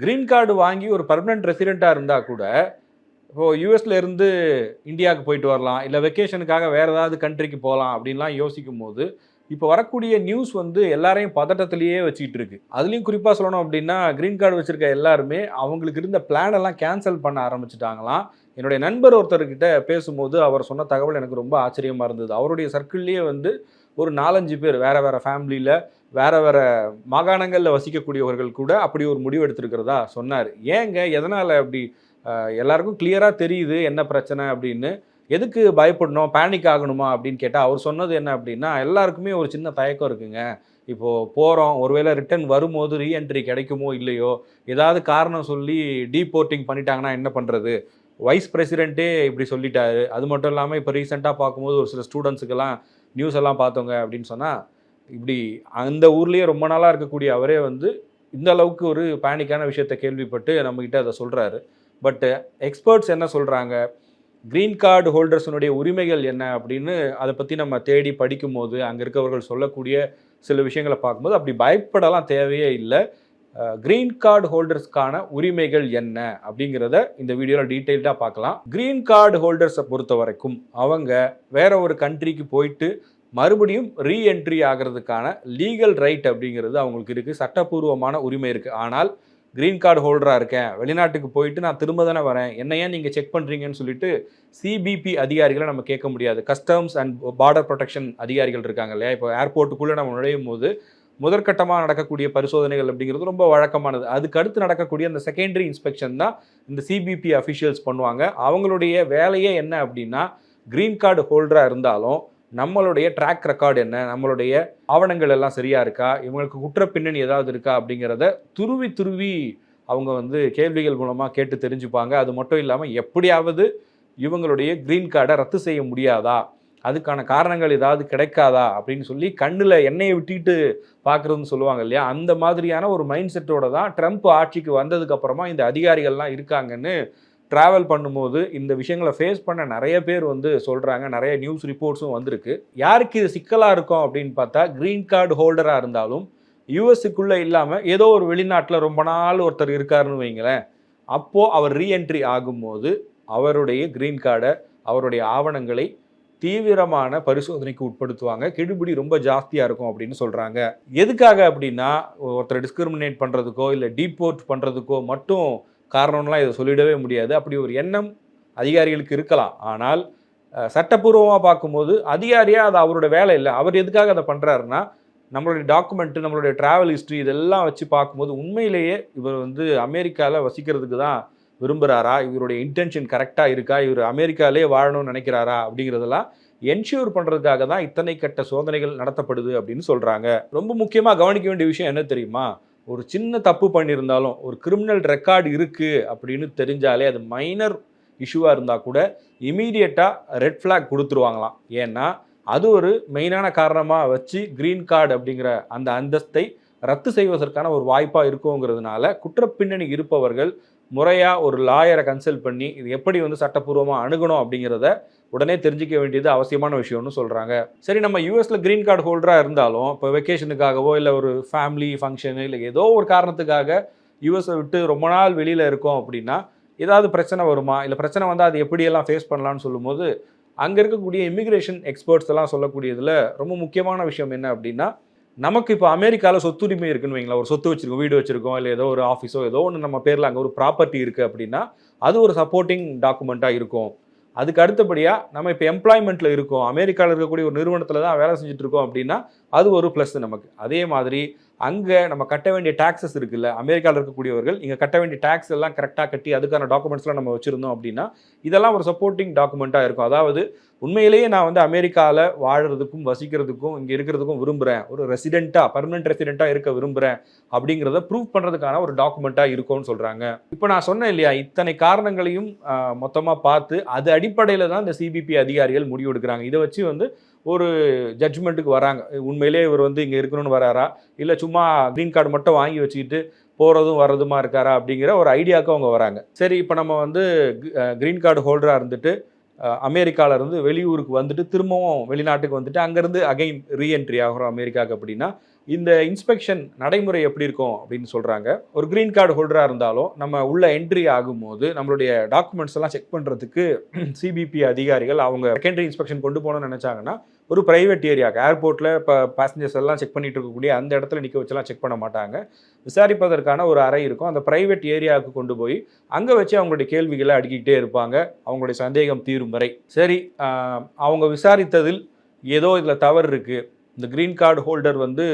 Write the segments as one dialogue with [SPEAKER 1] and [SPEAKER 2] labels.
[SPEAKER 1] Green card வாங்கி ஒரு permanent ரெசிடெண்ட்டாக இருந்தால் கூட இப்போ யூஎஸ்ல இருந்து இந்தியாவுக்கு போயிட்டு வரலாம் இல்லை வெக்கேஷனுக்காக வேறு ஏதாவது கண்ட்ரிக்கு போகலாம் அப்படின்லாம் யோசிக்கும் போது இப்போ வரக்கூடிய நியூஸ் வந்து எல்லாரையும் பதட்டத்திலேயே வச்சுக்கிட்டு இருக்கு. அதுலேயும் குறிப்பாக சொல்லணும் அப்படின்னா கிரீன் கார்டு வச்சுருக்க எல்லாருமே அவங்களுக்கு இருந்த பிளானெல்லாம் கேன்சல் பண்ண ஆரம்பிச்சிட்டாங்களாம். என்னுடைய நண்பர் ஒருத்தர்கிட்ட பேசும்போது அவர் சொன்ன தகவல் எனக்கு ரொம்ப ஆச்சரியமாக இருந்தது. அவருடைய சர்க்கிள்லேயே வந்து ஒரு நாலஞ்சு பேர் வேற வேறு ஃபேமிலியில் வேற வேற மாகாணங்களில் வசிக்கக்கூடியவர்கள் கூட அப்படி ஒரு முடிவு எடுத்திருக்கிறதா சொன்னார். ஏங்க எதனால் அப்படி எல்லாருக்கும் கிளியராக தெரியுது என்ன பிரச்சனை அப்படின்னு எதுக்கு பயப்படணும் பேனிக் ஆகணுமா அப்படின்னு கேட்டால் அவர் சொன்னது என்ன அப்படின்னா எல்லாருக்குமே ஒரு சின்ன தயக்கம் இருக்குங்க. இப்போது போகிறோம் ஒருவேளை ரிட்டர்ன் வரும்போது ரீஎன்ட்ரி கிடைக்குமோ இல்லையோ ஏதாவது காரணம் சொல்லி டீபோர்ட்டிங் பண்ணிட்டாங்கன்னா என்ன பண்ணுறது வைஸ் பிரசிடெண்ட்டே இப்படி சொல்லிட்டாரு. அது மட்டும் இல்லாமல் இப்போ ரீசெண்டாக பார்க்கும்போது ஒரு சில ஸ்டூடெண்ட்ஸுக்கெல்லாம் நியூஸ் எல்லாம் பார்த்தோங்க அப்படின்னு சொன்னால் இப்படி அந்த ஊர்லேயே ரொம்ப நாளாக இருக்கக்கூடிய அவரே வந்து இந்த அளவுக்கு ஒரு பேனிக்கான விஷயத்தை கேள்விப்பட்டு நம்மக்கிட்ட அதை சொல்கிறாரு பட்டு எக்ஸ்பர்ட்ஸ் என்ன சொல்கிறாங்க க்ரீன் கார்டு ஹோல்டர்ஸினுடைய உரிமைகள் என்ன? அப்படின்னு அதை பற்றி நம்ம தேடி படிக்கும்போது அங்கே இருக்கவர்கள் சொல்லக்கூடிய சில விஷயங்களை பார்க்கும்போது அப்படி பயப்படலாம் தேவையே இல்லை. க்ரீன் கார்டு ஹோல்டர்ஸ்க்கான உரிமைகள் என்ன? அப்படிங்கிறத இந்த வீடியோவில் டீட்டெயில்டாக பார்க்கலாம். க்ரீன் கார்டு ஹோல்டர்ஸை பொறுத்த வரைக்கும் அவங்க வேற ஒரு கண்ட்ரிக்கு போயிட்டு மறுபடியும் ரீஎன்ட்ரி ஆகிறதுக்கான லீகல் ரைட் அப்படிங்கிறது அவங்களுக்கு இருக்குது சட்டப்பூர்வமான உரிமை இருக்குது ஆனால் க்ரீன் கார்டு ஹோல்டராக இருக்கேன். வெளிநாட்டுக்கு போயிட்டு நான் திரும்ப தானே வரேன். என்ன ஏன் நீங்கள் செக் பண்ணுறீங்கன்னு சொல்லிட்டு சிபிபி அதிகாரிகளை நம்ம கேட்க முடியாது. கஸ்டம்ஸ் அண்ட் பார்டர் ப்ரொடெக்ஷன் அதிகாரிகள் இருக்காங்க இல்லையா? இப்போ ஏர்போர்ட்டுக்குள்ளே நம்ம நுழையும் போது முதற்கட்டமாக நடக்கக்கூடிய பரிசோதனைகள் அப்படிங்கிறது ரொம்ப வழக்கமானது. அதுக்கு அடுத்து நடக்கக்கூடிய அந்த செகண்டரி இன்ஸ்பெக்ஷன் தான் இந்த சிபிபி அஃபிஷியல்ஸ் பண்ணுவாங்க. அவங்களுடைய வேலையே என்ன அப்படின்னா க்ரீன் கார்டு ஹோல்டராக இருந்தாலும் நம்மளுடைய ட்ராக் ரெக்கார்டு என்ன? நம்மளுடைய ஆவணங்கள் எல்லாம் சரியா இருக்கா? இவங்களுக்கு குற்ற பின்னணி ஏதாவது இருக்கா? அப்படிங்கிறத துருவி துருவி அவங்க வந்து கேள்விகள் மூலமாக கேட்டு தெரிஞ்சுப்பாங்க. அது மட்டும் இல்லாமல் எப்படியாவது இவங்களுடைய க்ரீன் கார்டை ரத்து செய்ய முடியாதா? அதுக்கான காரணங்கள் ஏதாவது கிடைக்காதா? அப்படின்னு சொல்லி கண்ணில் எண்ணெயை விட்டுட்டு பார்க்குறதுன்னு சொல்லுவாங்க இல்லையா? அந்த மாதிரியான ஒரு மைண்ட் செட்டோட தான் ட்ரம்ப் ஆட்சிக்கு வந்ததுக்கப்புறமா இந்த அதிகாரிகள்லாம் இருக்காங்கன்னு ட்ராவல் பண்ணும்போது இந்த விஷயங்களை ஃபேஸ் பண்ண நிறைய பேர் வந்து சொல்கிறாங்க நிறைய நியூஸ் ரிப்போர்ட்ஸும் வந்திருக்கு. யாருக்கு இது சிக்கலாக இருக்கும் அப்படின்னு பார்த்தா க்ரீன் கார்டு ஹோல்டராக இருந்தாலும் யூஎஸ்க்குள்ளே இல்லாமல் ஏதோ ஒரு வெளிநாட்டில் ரொம்ப நாள் ஒருத்தர் இருக்காருன்னு வைங்களேன். அப்போது அவர் ரீஎன்ட்ரி ஆகும்போது அவருடைய க்ரீன் கார்டை அவருடைய ஆவணங்களை தீவிரமான பரிசோதனைக்கு உட்படுத்துவாங்க. கெடுபிடி ரொம்ப ஜாஸ்தியாக இருக்கும் அப்படின்னு சொல்கிறாங்க எதுக்காக அப்படின்னா ஒருத்தரை டிஸ்கிரிமினேட் பண்ணுறதுக்கோ இல்லை டீபோர்ட் பண்ணுறதுக்கோ மட்டும் காரணம்லாம் இதை சொல்லிடவே முடியாது. அப்படி ஒரு எண்ணம் அதிகாரிகளுக்கு இருக்கலாம். ஆனால் சட்டப்பூர்வமாக பார்க்கும்போது அதிகாரியாக அது அவரோட வேலை இல்லை. அவர் எதுக்காக அதை பண்ணுறாருன்னா நம்மளுடைய டாக்குமெண்ட்டு நம்மளுடைய ட்ராவல் ஹிஸ்ட்ரி இதெல்லாம் வச்சு பார்க்கும்போது உண்மையிலேயே இவர் வந்து அமெரிக்காவில் வசிக்கிறதுக்கு தான் விரும்புகிறாரா இவருடைய இன்டென்ஷன் கரெக்டாக இருக்கா? இவர் அமெரிக்காலே வாழணும்னு நினைக்கிறாரா? அப்படிங்கிறதெல்லாம் என்ஷூர் பண்ணுறதுக்காக தான் இத்தனை கட்ட சோதனைகள் நடத்தப்படுது அப்படின்னு சொல்கிறாங்க ரொம்ப முக்கியமாக கவனிக்க வேண்டிய விஷயம் என்ன தெரியுமா? ஒரு சின்ன தப்பு பண்ணியிருந்தாலும் ஒரு கிரிமினல் ரெக்கார்டு இருக்குது அப்படின்னு தெரிஞ்சாலே அது மைனர் இஷ்யூவாக இருந்தால் கூட இமீடியட்டாக ரெட் ஃப்ளாக் கொடுத்துருவாங்களாம். ஏன்னா அது ஒரு மெயினான காரணமாக வச்சு க்ரீன் கார்டு அப்படிங்கிற அந்த அந்தஸ்தை ரத்து செய்வதற்கான ஒரு வாய்ப்பாக இருக்குங்கிறதுனால குற்றப்பின்னணி இருப்பவர்கள் முறையாக ஒரு லாயரை கன்சல்ட் பண்ணி இது எப்படி வந்து சட்டப்பூர்வமாக அணுகணும் அப்படிங்கிறத உடனே தெரிஞ்சிக்க வேண்டியது அவசியமான விஷயம்னு சொல்கிறாங்க சரி நம்ம யூஎஸில் க்ரீன் கார்டு ஹோல்டராக இருந்தாலும் இப்போ வெக்கேஷனுக்காகவோ இல்லை ஒரு ஃபேமிலி ஃபங்க்ஷனு இல்லை ஏதோ ஒரு காரணத்துக்காக யூஎஸை விட்டு ரொம்ப நாள் வெளியில் இருக்கோம் அப்படின்னா ஏதாவது பிரச்சனை வருமா? இல்லை பிரச்சனை வந்தால் அது எப்படியெல்லாம் ஃபேஸ் பண்ணலாம்னு சொல்லும்போது அங்கே இருக்கக்கூடிய இமிக்ரேஷன் எக்ஸ்பர்ட்ஸ் எல்லாம் சொல்லக்கூடியதில் ரொம்ப முக்கியமான விஷயம் என்ன அப்படின்னா நமக்கு இப்போ அமெரிக்காவில் சொத்துரிமை இருக்குன்னு வைங்களேன். ஒரு சொத்து வச்சுருக்கோம் வீடு வச்சுருக்கோம் இல்லை ஏதோ ஒரு ஆஃபீஸோ ஏதோ ஒன்று நம்ம பேரில் அங்கே ஒரு ப்ராப்பர்ட்டி இருக்குது அப்படின்னா அது ஒரு சப்போர்ட்டிங் டாக்குமெண்ட்டாக இருக்கும். அதுக்கு அடுத்தபடியாக நம்ம இப்போ எம்ப்ளாய்மெண்ட்டில் இருக்கோம் அமெரிக்காவில் இருக்கக்கூடிய ஒரு நிறுவனத்தில் தான் வேலை செஞ்சுட்டு இருக்கோம் அப்படின்னா அது ஒரு ப்ளஸ் நமக்கு. அதே மாதிரி அங்கே நம்ம கட்ட வேண்டிய டாக்ஸஸ் இருக்குல்ல அமெரிக்காவில் இருக்கக்கூடியவர்கள் இங்கே கட்ட வேண்டிய டாக்ஸ் எல்லாம் கரெக்டாக கட்டி அதுக்கான டாக்குமெண்ட்ஸ்லாம் நம்ம வச்சுருந்தோம் அப்படின்னா இதெல்லாம் ஒரு சப்போர்ட்டிங் டாக்குமெண்ட்டாக இருக்கும். அதாவது உண்மையிலேயே நான் வந்து அமெரிக்காவில் வாழறதுக்கும் வசிக்கிறதுக்கும் இங்கே இருக்கிறதுக்கும் விரும்புகிறேன் ஒரு ரெசிடெண்ட்டாக பர்மனெண்ட் ரெசிடெண்ட்டாக இருக்க விரும்புகிறேன் அப்படிங்கிறத ப்ரூவ் பண்ணுறதுக்கான ஒரு டாக்குமெண்ட்டாக இருக்கும்னு சொல்கிறாங்க இப்போ நான் சொன்னேன் இல்லையா இத்தனை காரணங்களையும் மொத்தமாக பார்த்து அது அடிப்படையில் தான் இந்த சிபிபி அதிகாரிகள் முடிவு எடுக்கிறாங்க இதை வச்சு வந்து ஒரு ஜட்ஜ்மெண்ட்டுக்கு வராங்க. உண்மையிலே இவர் வந்து இங்கே இருக்கணும்னு வராரா? இல்லை சும்மா க்ரீன் கார்டு மட்டும் வாங்கி வச்சுக்கிட்டு போகிறதும் வர்றதுமா இருக்காரா? அப்படிங்கிற ஒரு ஐடியாவுக்கு அவங்க வராங்க. சரி இப்போ நம்ம வந்து க்ரீன் கார்டு ஹோல்டராக இருந்துட்டு அமெரிக்காவிலேருந்து வெளியூருக்கு வந்துட்டு திரும்பவும் வெளிநாட்டுக்கு வந்துட்டு அங்கேருந்து அகைன் ரீஎன்ட்ரி ஆகிறோம் அமெரிக்காவுக்கு அப்படின்னா இந்த இன்ஸ்பெக்ஷன் நடைமுறை எப்படி இருக்கும் அப்படின்னு சொல்கிறாங்க ஒரு க்ரீன் கார்டு ஹோல்டராக இருந்தாலும் நம்ம உள்ள என்ட்ரி ஆகும்போது நம்மளுடைய டாக்குமெண்ட்ஸ் எல்லாம் செக் பண்ணுறதுக்கு சிபிபி அதிகாரிகள் அவங்க செகண்டரி இன்ஸ்பெக்ஷன் கொண்டு போகணும்னு நினச்சாங்கன்னா ஒரு ப்ரைவேட் ஏரியா ஏர்போர்ட்டில் இப்போ பேசஞ்சர்ஸ் எல்லாம் செக் பண்ணிட்டு இருக்கக்கூடிய அந்த இடத்துல நிற்க வச்செல்லாம் செக் பண்ண மாட்டாங்க. விசாரிப்பதற்கான ஒரு அறை இருக்கும். அந்த ப்ரைவேட் ஏரியாவுக்கு கொண்டு போய் அங்கே வச்சு அவங்களுடைய கேள்விகளை அடுக்கிக்கிட்டே இருப்பாங்க. அவங்களுடைய சந்தேகம் தீரும் வரை. சரி அவங்க விசாரித்ததில் ஏதோ இதில் தவறு இருக்குது இந்த க்ரீன் கார்டு ஹோல்டர் வந்து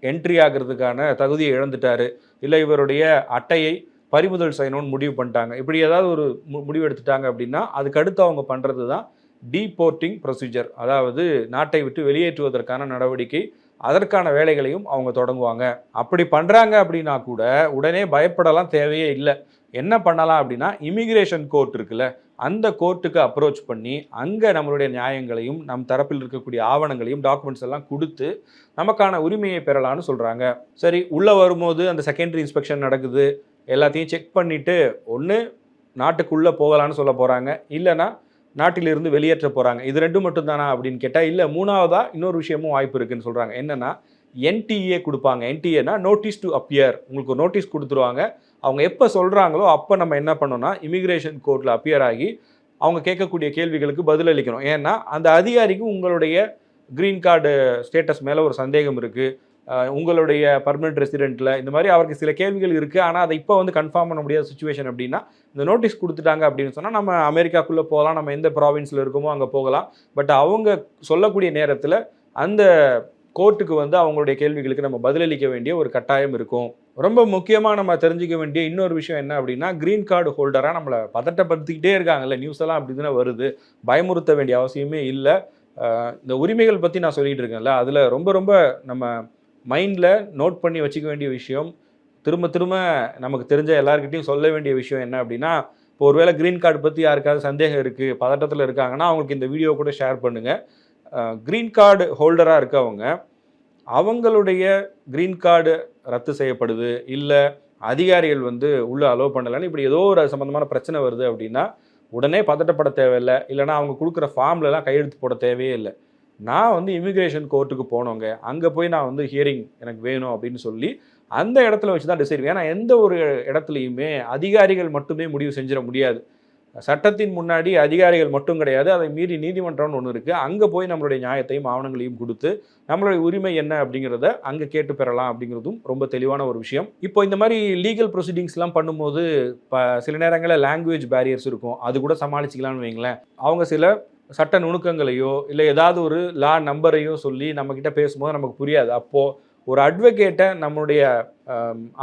[SPEAKER 1] என்ட்ரி ஆகிறதுக்கான தகுதியை இழந்துட்டாரு. இல்லை இவருடைய அட்டையை பறிமுதல் செய்யணும்னு முடிவு பண்ணிட்டாங்க. இப்படி ஏதாவது ஒரு மு- முடிவு எடுத்துட்டாங்க அப்படின்னா அதுக்கு அடுத்து அவங்க பண்ணுறது தான் டீபோர்ட்டிங் ப்ரொசீஜர் அதாவது நாட்டை விட்டு வெளியேற்றுவதற்கான நடவடிக்கை அதற்கான வேலைகளையும் அவங்க தொடங்குவாங்க. அப்படி பண்ணுறாங்க அப்படின்னா கூட உடனே பயப்படலாம் தேவையே இல்லை. என்ன பண்ணலாம் அப்படின்னா இமிகிரேஷன் கோர்ட் இருக்குல்ல அந்த கோர்ட்டுக்கு அப்ரோச் பண்ணி அங்கே நம்மளுடைய நியாயங்களையும் நம் தரப்பில் இருக்கக்கூடிய ஆவணங்களையும் டாக்குமெண்ட்ஸ் எல்லாம் கொடுத்து நமக்கான உரிமையை பெறலாம்னு சொல்கிறாங்க சரி உள்ளே வரும்போது அந்த செகண்டரி இன்ஸ்பெக்ஷன் நடக்குது. எல்லாத்தையும் செக் பண்ணிவிட்டு ஒன்று நாட்டுக்குள்ளே போகலான்னு சொல்ல போகிறாங்க இல்லைன்னா நாட்டிலிருந்து வெளியேற்ற போகிறாங்க இது ரெண்டு மட்டும்தானா அப்படின்னு கேட்டால் இல்லை மூணாவதாக இன்னொரு விஷயமும் வாய்ப்பு இருக்குதுன்னு சொல்கிறாங்க என்னன்னா என்டிஏ கொடுப்பாங்க. என்டிஏனா நோட்டீஸ் டு அப்பியர் உங்களுக்கு நோட்டீஸ் கொடுத்துருவாங்க. அவங்க எப்போ சொல்கிறாங்களோ அப்போ நம்ம என்ன பண்ணோம்னா இமிக்ரேஷன் கோர்ட்டில் அப்பியர் ஆகி அவங்க கேட்கக்கூடிய கேள்விகளுக்கு பதிலளிக்கணும் ஏன்னா அந்த அதிகாரிக்கு உங்களுடைய க்ரீன் கார்டு ஸ்டேட்டஸ் மேலே ஒரு சந்தேகம் இருக்குது உங்களுடைய பர்மனெண்ட் ரெசிடென்ட்டில் இந்த மாதிரி அவருக்கு சில கேள்விகள் இருக்குது ஆனால் அதை இப்போ வந்து கன்ஃபார்ம் பண்ண முடியாத சுச்சுவேஷன் அப்படின்னா இந்த நோட்டீஸ் கொடுத்துட்டாங்க அப்படின்னு சொன்னால் நம்ம அமெரிக்காக்குள்ளே போகலாம். நம்ம எந்த ப்ராவின்ஸில் இருக்கோமோ அங்கே போகலாம். பட் அவங்க சொல்லக்கூடிய நேரத்தில் அந்த கோர்ட்டுக்கு வந்து அவங்களுடைய கேள்விகளுக்கு நம்ம பதிலளிக்க வேண்டிய ஒரு கட்டாயம் இருக்கும். ரொம்ப முக்கியமாக நம்ம தெரிஞ்சுக்க வேண்டிய இன்னொரு விஷயம் என்ன அப்படின்னா க்ரீன் கார்டு ஹோல்டராக நம்மளை பதட்டப்படுத்திக்கிட்டே இருக்காங்கல்ல நியூஸ் எல்லாம் அப்படி தானே வருது. பயமுறுத்த வேண்டிய அவசியமே இல்லை. இந்த உரிமைகள் பற்றி நான் சொல்லிகிட்டு இருக்கேன்ல அதில் ரொம்ப ரொம்ப நம்ம மைண்டில் நோட் பண்ணி வச்சுக்க வேண்டிய விஷயம் திரும்ப திரும்ப நமக்கு தெரிஞ்ச எல்லாருக்கிட்டையும் சொல்ல வேண்டிய விஷயம் என்ன அப்படின்னா இப்போ ஒருவேளை க்ரீன் கார்டு பற்றி யாருக்காவது சந்தேகம் இருக்குது பதட்டத்தில் இருக்காங்கன்னா அவங்களுக்கு இந்த வீடியோ கூட ஷேர் பண்ணுங்கள் க்ரீன் கார்டு ஹோல்டராக இருக்கவங்க அவங்களுடைய க்ரீன் கார்டு ரத்து செய்யப்படுது இல்லை அதிகாரிகள் வந்து உள்ளே அலோவ் பண்ணலைன்னு இப்படி ஏதோ ஒரு சம்மந்தமான பிரச்சனை வருது அப்படின்னா உடனே பதட்டப்பட தேவையில்லை இல்லைன்னா அவங்க கொடுக்குற ஃபார்ம்லலாம் கையெழுத்து போட தேவையே இல்லை. நான் வந்து இமிக்ரேஷன் கோர்ட்டுக்கு போனவங்க அங்கே போய் நான் வந்து ஹியரிங் எனக்கு வேணும் அப்படின்னு சொல்லி அந்த இடத்துல வச்சு தான் டிசைட் ஏன்னா எந்த ஒரு இடத்துலையுமே அதிகாரிகள் மட்டுமே முடிவு செஞ்சிட முடியாது. சட்டத்தின் முன்னாடி அதிகாரிகள் மட்டும் கிடையாது அதை மீறி நீதிமன்றம்னு ஒன்று இருக்குது அங்கே போய் நம்மளுடைய நியாயத்தையும் ஆவணங்களையும் கொடுத்து நம்மளுடைய உரிமை என்ன அப்படிங்கிறத அங்கே கேட்டு பெறலாம் அப்படிங்கிறதும் ரொம்ப தெளிவான ஒரு விஷயம். இப்போ இந்த மாதிரி லீகல் ப்ரொசீடிங்ஸ்லாம் பண்ணும்போது இப்போ சில நேரங்களில் லாங்குவேஜ் பேரியர்ஸ் இருக்கும். அது கூட சமாளிச்சிக்கலாம்னு வைங்களேன். அவங்க சில சட்ட நுணுக்கங்களையோ இல்லை ஏதாவது ஒரு லா நம்பரையோ சொல்லி நம்மக்கிட்ட பேசும்போது நமக்கு புரியாது. அப்போது ஒரு அட்வொகேட்டை நம்மளுடைய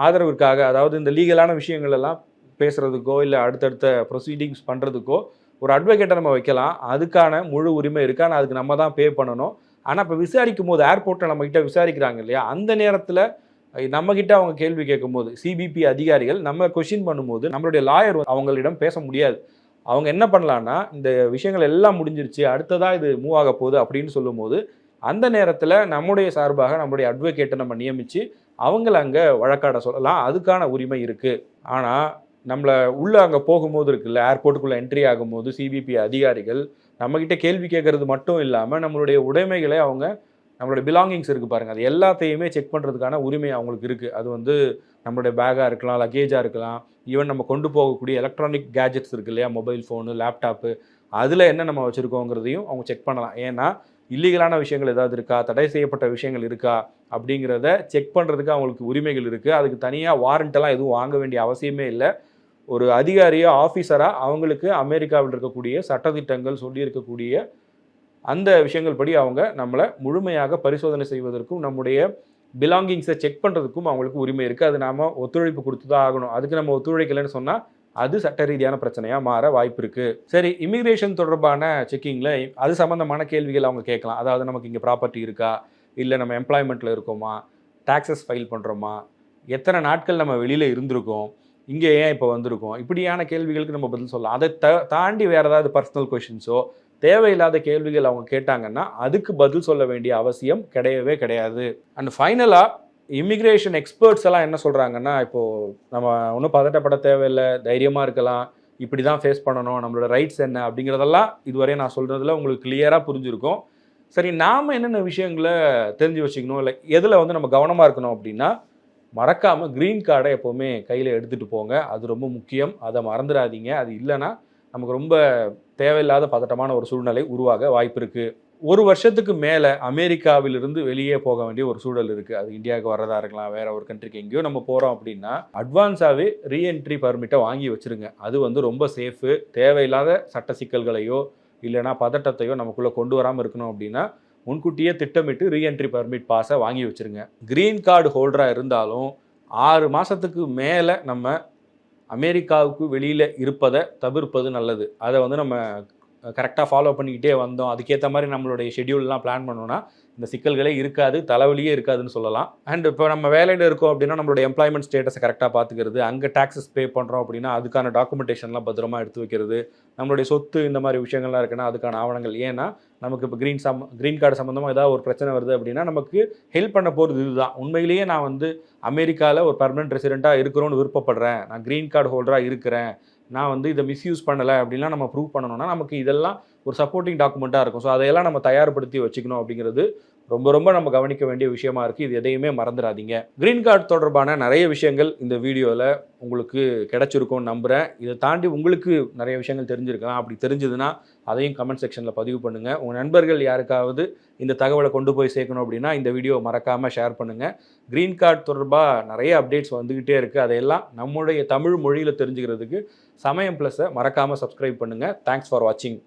[SPEAKER 1] ஆதரவிற்காக அதாவது இந்த லீகலான விஷயங்கள் எல்லாம் பேசுகிறதுக்கோ இல்லை அடுத்தடுத்த ப்ரொசீடிங்ஸ் பண்ணுறதுக்கோ ஒரு அட்வொகேட்டை நம்ம வைக்கலாம். அதுக்கான முழு உரிமை இருக்குது ஆனால் அதுக்கு நம்ம தான் பே பண்ணணும். ஆனால் இப்போ விசாரிக்கும் போது ஏர்போர்ட்டில் நம்மக்கிட்ட விசாரிக்கிறாங்க இல்லையா? அந்த நேரத்தில் நம்மக்கிட்ட அவங்க கேள்வி கேட்கும்போது சிபிபி அதிகாரிகள் நம்ம கொஷின் பண்ணும்போது நம்மளுடைய லாயர் அவங்களிடம் பேச முடியாது. அவங்க என்ன பண்ணலான்னா இந்த விஷயங்கள் எல்லாம் முடிஞ்சிருச்சு அடுத்ததாக இது மூவ் ஆக போகுது அப்படின்னு சொல்லும்போது அந்த நேரத்தில் நம்முடைய சார்பாக நம்மளுடைய அட்வொகேட்டை நம்ம நியமித்து அவங்கள அங்கே வழக்காட சொல்லலாம். அதுக்கான உரிமை இருக்குது ஆனால் நம்மளை உள்ளே அங்கே போகும்போது இருக்குல்ல ஏர்போர்ட்டுக்குள்ளே என்ட்ரி ஆகும்போது சிபிபி அதிகாரிகள் நம்மக்கிட்ட கேள்வி கேட்கறது மட்டும் இல்லாமல் நம்மளுடைய உடைமைகளை அவங்க நம்மளுடைய பிலாங்கிங்ஸ் இருக்குது பாருங்கள் அது எல்லாத்தையுமே செக் பண்ணுறதுக்கான உரிமை அவங்களுக்கு இருக்குது அது வந்து நம்மளுடைய பேக்காக இருக்கலாம் லக்கேஜாக இருக்கலாம். ஈவன் நம்ம கொண்டு போகக்கூடிய எலக்ட்ரானிக் கேஜெட்ஸ் இருக்கு இல்லையா? மொபைல் ஃபோனு லேப்டாப்பு அதில் என்ன நம்ம வச்சுருக்கோங்கிறதையும் அவங்க செக் பண்ணலாம். ஏன்னா இல்லீகலான விஷயங்கள் ஏதாவது இருக்கா? தடை செய்யப்பட்ட விஷயங்கள் இருக்கா? அப்படிங்கிறத செக் பண்ணுறதுக்கு அவங்களுக்கு உரிமைகள் இருக்குது அதுக்கு தனியாக வாரண்ட்டெல்லாம் எதுவும் வாங்க வேண்டிய அவசியமே இல்லை. ஒரு அதிகாரியோ ஆஃபீஸராக அவங்களுக்கு அமெரிக்காவில் இருக்கக்கூடிய சட்டத்திட்டங்கள் சொல்லியிருக்கக்கூடிய அந்த விஷயங்கள் படி அவங்க நம்மளை முழுமையாக பரிசோதனை செய்வதற்கும் நம்முடைய பிலாங்கிங்ஸை செக் பண்ணுறதுக்கும் அவங்களுக்கு உரிமை இருக்குது அது நாம் ஒத்துழைப்பு கொடுத்து தான் ஆகணும். அதுக்கு நம்ம ஒத்துழைக்கலைன்னு சொன்னால் அது சட்ட ரீதியான பிரச்சனையாக மாற வாய்ப்பு இருக்குது சரி இமிக்ரேஷன் தொடர்பான செக்கிங்கில் அது சம்மந்தமான கேள்விகள் அவங்க கேட்கலாம். அதாவது நமக்கு இங்கே ப்ராப்பர்ட்டி இருக்கா? இல்லை நம்ம எம்ப்ளாய்மெண்ட்டில் இருக்கோமா? டாக்ஸஸ் ஃபைல் பண்ணுறோமா எத்தனை நாட்கள் நம்ம வெளியில் இருந்திருக்கோம்? இங்கே ஏன் இப்போ வந்திருக்கோம். இப்படியான கேள்விகளுக்கு நம்ம பதில் சொல்லலாம். அதை த தாண்டி வேறு ஏதாவது பர்சனல் கொஷின்ஸோ தேவையில்லாத கேள்விகள் அவங்க கேட்டாங்கன்னா அதுக்கு பதில் சொல்ல வேண்டிய அவசியம் கிடையவே கிடையாது. அண்ட் ஃபைனலாக இமிக்ரேஷன் எக்ஸ்பர்ட்ஸ் எல்லாம் என்ன சொல்கிறாங்கன்னா இப்போது நம்ம ஒன்றும் பதட்டப்பட தேவையில்லை தைரியமாக இருக்கலாம் இப்படி தான் ஃபேஸ் பண்ணணும் நம்மளோட ரைட்ஸ் என்ன அப்படிங்கிறதெல்லாம் இதுவரை நான் சொல்கிறதுல உங்களுக்கு கிளியராக புரிஞ்சிருக்கும். சரி நாம் என்னென்ன விஷயங்களை தெரிஞ்சு வச்சுக்கணும் இல்லை எதில் வந்து நம்ம கவனமாக இருக்கணும் அப்படின்னா மறக்காமல் க்ரீன் கார்டை எப்போவுமே கையில் எடுத்துகிட்டு போங்க. அது ரொம்ப முக்கியம். அதை மறந்துடாதீங்க. அது இல்லைன்னா நமக்கு ரொம்ப தேவையில்லாத பதட்டமான ஒரு சூழ்நிலை உருவாக வாய்ப்பு இருக்குது ஒரு வருஷத்துக்கு மேலே அமெரிக்காவிலிருந்து வெளியே போக வேண்டிய ஒரு சூழல் இருக்குது அது இந்தியாவுக்கு வர்றதா இருக்கலாம் வேற ஒரு கண்ட்ரிக்கு எங்கேயோ நம்ம போகிறோம் அப்படின்னா அட்வான்ஸாகவே ரீஎன்ட்ரி பர்மிட்டை வாங்கி வச்சிருங்க. அது வந்து ரொம்ப சேஃபு தேவையில்லாத சட்ட சிக்கல்களையோ இல்லைனா பதட்டத்தையோ நமக்குள்ளே கொண்டு வராமல் இருக்கணும் அப்படின்னா முன்கூட்டியே திட்டமிட்டு ரீஎன்ட்ரி பர்மிட் பாஸை வாங்கி வச்சிருங்க. க்ரீன் கார்டு ஹோல்டராக இருந்தாலும் ஆறு மாதத்துக்கு மேலே நம்ம அமெரிக்காவுக்கு வெளியில் இருப்பதை தவிர்ப்பது நல்லது. அதை வந்து நம்ம கரெக்டாக ஃபாலோ பண்ணிக்கிட்டே வந்தோம். அதுக்கேற்ற மாதிரி நம்மளுடைய ஷெட்யூல்லாம் பிளான் பண்ணோன்னா இந்த சிக்கல்களே இருக்காது தலைவலியே இருக்காதுன்னு சொல்லலாம். அண்ட் இப்போ நம்ம வேலையில் இருக்கோம் அப்படின்னா நம்மளுடைய எம்ப்ளாய்மெண்ட் ஸ்டேட்டஸை கரெக்டாக பார்த்துக்கிறது அங்கே டாக்ஸஸ் பே பண்ணுறோம் அப்படின்னா அதுக்கான டாக்குமெண்டேஷன்லாம் பத்திரமா எடுத்து வைக்கிறது நம்மளுடைய சொத்து இந்த மாதிரி விஷயங்கள்லாம் இருக்குன்னா அதுக்கான ஆவணங்கள். ஏன்னா நமக்கு இப்போ க்ரீன் சம் க்ரீன் கார்டு சம்மந்தமாக ஏதாவது ஒரு பிரச்சனை வருது அப்படின்னா நமக்கு ஹெல்ப் பண்ண போகிறது இதுதான். உண்மையிலேயே நான் வந்து அமெரிக்காவில் ஒரு பர்மனெண்ட் ரெசிடெண்ட்டாக இருக்கிறோன்னு விருப்பப்படுறேன். நான் க்ரீன் கார்டு ஹோல்டராக இருக்கிறேன். நான் வந்து இதை மிஸ்யூஸ் பண்ணலை அப்படின்லாம் நம்ம ப்ரூவ் பண்ணணும்னா நமக்கு இதெல்லாம் ஒரு சப்போர்ட்டிங் டாக்குமெண்ட்டாக இருக்கும். ஸோ அதையெல்லாம் நம்ம தயார்படுத்தி வச்சுக்கணும் அப்படிங்கிறது ரொம்ப ரொம்ப நம்ம கவனிக்க வேண்டிய விஷயமா இருக்குது இது எதையுமே மறந்துடாதீங்க. க்ரீன் கார்டு தொடர்பான நிறைய விஷயங்கள் இந்த வீடியோவில் உங்களுக்கு கிடச்சிருக்கும்னு நம்புகிறேன் இதை தாண்டி உங்களுக்கு நிறைய விஷயங்கள் தெரிஞ்சிருக்கலாம். அப்படி தெரிஞ்சதுன்னா அதையும் கமெண்ட் செக்ஷனில் பதிவு பண்ணுங்கள் உங்கள் நண்பர்கள் யாருக்காவது இந்த தகவலை கொண்டு போய் சேர்க்கணும் அப்படின்னா இந்த வீடியோ மறக்காமல் ஷேர் பண்ணுங்கள் க்ரீன் கார்டு தொடர்பாக நிறைய அப்டேட்ஸ் வந்துக்கிட்டே இருக்குது அதையெல்லாம் நம்முடைய தமிழ் மொழியில் தெரிஞ்சுக்கிறதுக்கு சமயம் ப்ளஸை மறக்காமல் சப்ஸ்கிரைப் பண்ணுங்கள் தேங்க்ஸ் ஃபார் வாட்சிங்